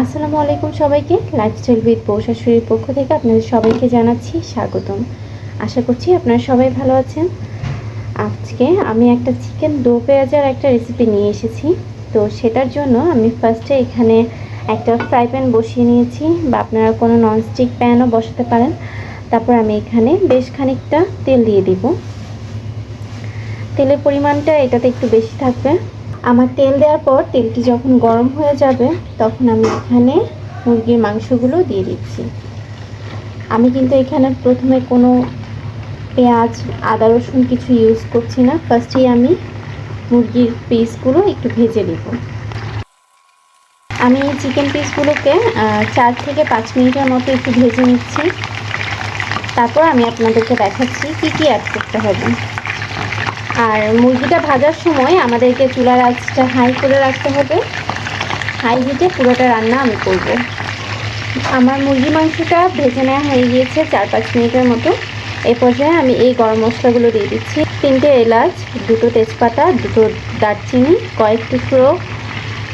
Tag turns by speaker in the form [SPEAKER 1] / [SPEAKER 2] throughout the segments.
[SPEAKER 1] আসসালামু আলাইকুম সবাইকে। লাইফস্টাইল উইথ বৌশাশুড়ির পক্ষ থেকে আপনাদের সবাইকে জানাচ্ছি স্বাগতম। আশা করছি আপনারা সবাই ভালো আছেন। আজকে আমি একটা চিকেন দো পেঁয়াজার একটা রেসিপি নিয়ে এসেছি। তো সেটার জন্য আমি ফার্স্টে এখানে একটা ফ্রাই প্যান বসিয়ে নিয়েছি বা আপনারা কোনো ননস্টিক প্যানও বসাতে পারেন। তারপর আমি এখানে বেশ খানিকটা তেল দিয়ে দিব। তেলের পরিমাণটা এটাতে একটু বেশি থাকবে। আমার তেল দেওয়ার পর তেলটি যখন গরম হয়ে যাবে, তখন আমি এখানে মুরগির মাংসগুলো দিয়ে দিচ্ছি। আমি কিন্তু এখানে প্রথমে কোনো পেঁয়াজ, আদা, রসুন কিছু ইউজ করছি না। ফার্স্টেই আমি মুরগির পিসগুলো একটু ভেজে নেব। আমি এই চিকেন পিসগুলোকে চার থেকে পাঁচ মিনিটের মতো একটু ভেজে নিচ্ছি। তারপর আমি আপনাদেরকে দেখাচ্ছি কি কি অ্যাড করতে হবে। আর মুরগিটা ভাজার সময় আমাদেরকে চুলার আঁচটা হাই করে রাখতে হবে। হাই হিটে পুরোটা রান্না আমি করব। আমার মুরগি মাংসটা ভেজে নেওয়া হয়ে গিয়েছে চার পাঁচ মিনিটের মতো। এ পর্যায়ে আমি এই গরম মশলাগুলো দিয়ে দিচ্ছি। তিনটে এলাচ, দুটো তেজপাতা, দুটো দারচিনি, কয়েক টুকরো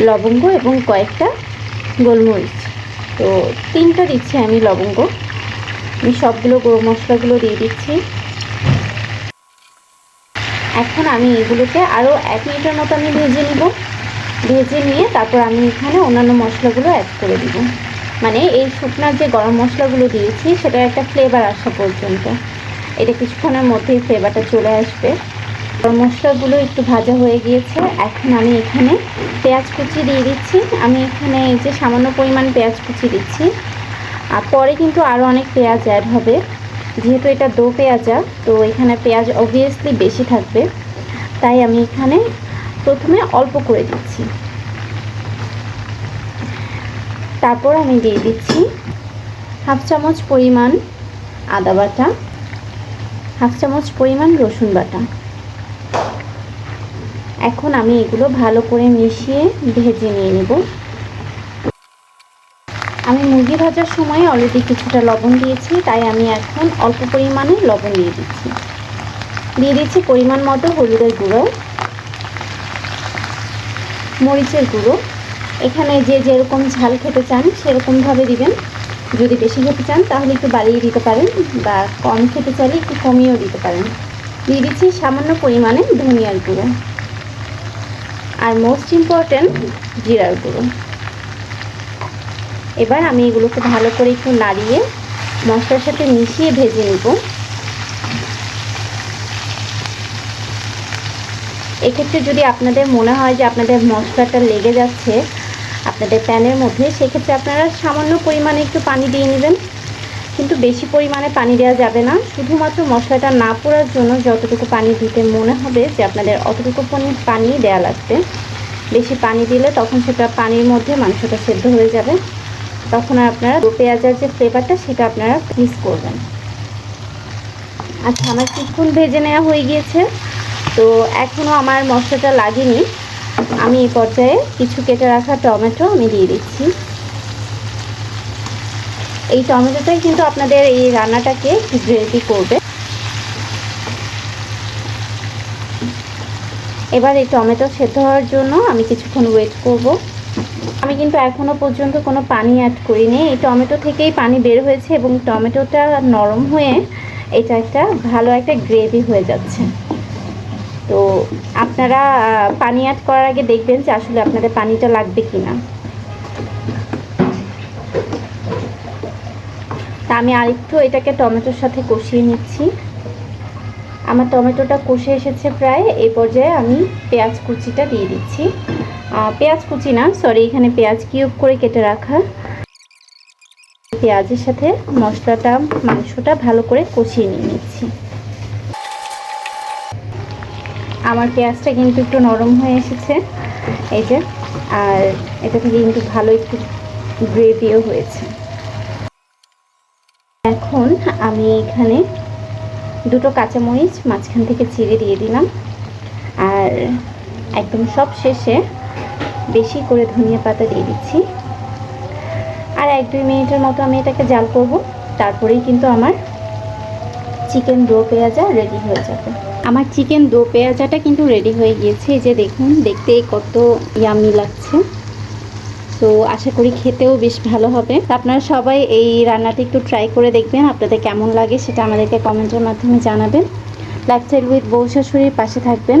[SPEAKER 1] লবঙ্গ এবং কয়েকটা গোলমরিচ। তো তিনটা দিচ্ছি আমি লবঙ্গ। আমি সবগুলো গরম মশলাগুলো দিয়ে দিচ্ছি। এখন আমি এগুলোকে আরও এক মিনিটের মতো আমি ভেজে নিব। ভেজে নিয়ে তারপর আমি এখানে অন্যান্য মশলাগুলো অ্যাড করে দিব। মানে এই শুকনার যে গরম মশলাগুলো দিয়েছি, সেটার একটা ফ্লেভার আসা পর্যন্ত। এটা কিছুক্ষণের মধ্যেই ফ্লেভারটা চলে আসবে। গরম মশলাগুলো একটু ভাজা হয়ে গিয়েছে। এখন আমি এখানে পেঁয়াজ কুচি দিয়ে দিচ্ছি। আমি এখানে এই যে সামান্য পরিমাণ পেঁয়াজ কুচি দিচ্ছি। আর পরে কিন্তু আরও অনেক পেঁয়াজ অ্যাড হবে। যেহেতু এটা দো পেঁয়াজা, তো এখানে পেঁয়াজ অবভিয়াসলি বেশি থাকবে। তাই আমি এখানে প্রথমে অল্প করে দিচ্ছি। তারপর আমি দিয়ে দিচ্ছি হাফ চামচ পরিমাণ আদা বাটা, হাফ চামচ পরিমাণ রসুন বাটা। এখন আমি এগুলো ভালো করে মিশিয়ে ভেজে নিয়ে নেব। আমি মুরগি ভাজার সময় অলরেডি কিছুটা লবণ দিয়েছি, তাই আমি এখন অল্প পরিমাণে লবণ দিয়ে দিচ্ছি। দিয়ে দিচ্ছি পরিমাণ মতো হলুদের গুঁড়ো, মরিচের গুঁড়ো। এখানে যে যেরকম ঝাল খেতে চান সেরকমভাবে দিবেন। যদি বেশি খেতে চান তাহলে একটু বাড়িয়ে দিতে পারেন বা কম খেতে চাইলে একটু কমিয়েও দিতে পারেন। দিয়ে দিচ্ছি সামান্য পরিমাণে ধনিয়ার গুঁড়ো আর মোস্ট ইম্পর্ট্যান্ট জিরার গুঁড়ো। এবার আমি এগুলোকে ভালো করে একটু নাড়িয়ে মশলার সাথে মিশিয়ে ভেজে নেব। এক্ষেত্রে যদি আপনাদের মনে হয় যে আপনাদের মশলাটা লেগে যাচ্ছে আপনাদের প্যানের মধ্যে, সেক্ষেত্রে আপনারা সামান্য পরিমাণে একটু পানি দিয়ে নেবেন। কিন্তু বেশি পরিমাণে পানি দেওয়া যাবে না। শুধুমাত্র মশলাটা না পোড়ার জন্য যতটুকু পানি দিতে মনে হবে যে আপনাদের অতটুকু পানি দেওয়া লাগবে। বেশি পানি দিলে তখন সেটা পানির মধ্যে মাংসটা সেদ্ধ হয়ে যাবে। তখন আপনারা দু পেঁয়াজের যে ফ্লেভারটা সেটা আপনারা মিস করবেন। আচ্ছা আমার কিছুক্ষণ ভেজে নেওয়া হয়ে গিয়েছে। তো এখনও আমার মশলাটা লাগেনি। আমি এই পর্যায়ে কিছু কেটে রাখা টমেটো আমি দিয়ে দিচ্ছি। এই টমেটোটাই কিন্তু আপনাদের এই রান্নাটাকে গ্রেভি করবে। এবার এই টমেটো সেদ্ধ হওয়ার জন্য আমি কিছুক্ষণ ওয়েট করব। আমি কিন্তু এখনও পর্যন্ত কোনো পানি অ্যাড করিনি। এই টমেটো থেকেই পানি বের হয়েছে এবং টমেটোটা নরম হয়ে এটা একটা ভালো একটা গ্রেভি হয়ে যাচ্ছে। তো আপনারা পানি অ্যাড করার আগে দেখবেন যে আসলে আপনাদের পানিটা লাগবে কি না তা আমি আরেকটু এটাকে টমেটোর সাথে কষিয়ে নিচ্ছি। আমার টমেটোটা কষে এসেছে প্রায়। এই পর্যায়ে আমি পেঁয়াজ কুচিটা দিয়ে দিচ্ছি। পেঁয়াজ কুচি না সরি এখানে পেঁয়াজ কিউব করে কেটে রাখা। পেঁয়াজের সাথে মশলাটা, মাংসটা ভালো করে কষিয়ে নিয়ে নিচ্ছি। আমার পেঁয়াজটা কিন্তু একটু নরম হয়ে এসেছে, এই যে, আর এটা থেকে কিন্তু ভালো একটু গ্রেভিও হয়েছে। এখন আমি এখানে দুটো কাঁচামরিচ মাঝখান থেকে চিড়ে দিয়ে দিলাম, আর একদম সব শেষে বেশি করে ধনিয়া পাতা দিয়ে দিচ্ছি। আর এক দুই মিনিটের মতো আমি এটাকে জাল করব। তারপরেই কিন্তু আমার চিকেন দো পেঁয়াজা রেডি হয়ে যাবে। আমার চিকেন দো পেঁয়াজাটা কিন্তু রেডি হয়ে গিয়েছে। যে দেখুন, দেখতে কত ইয়ামি লাগছে। তো আশা করি খেতেও বেশ ভালো হবে। আপনারা সবাই এই রান্নাটি একটু ট্রাই করে দেখবেন, আপনাদের কেমন লাগে সেটা আমাদেরকে কমেন্টের মাধ্যমে জানাবেন। লাইফস্টাইল উইথ বউ শাশুড়ির পাশে থাকবেন।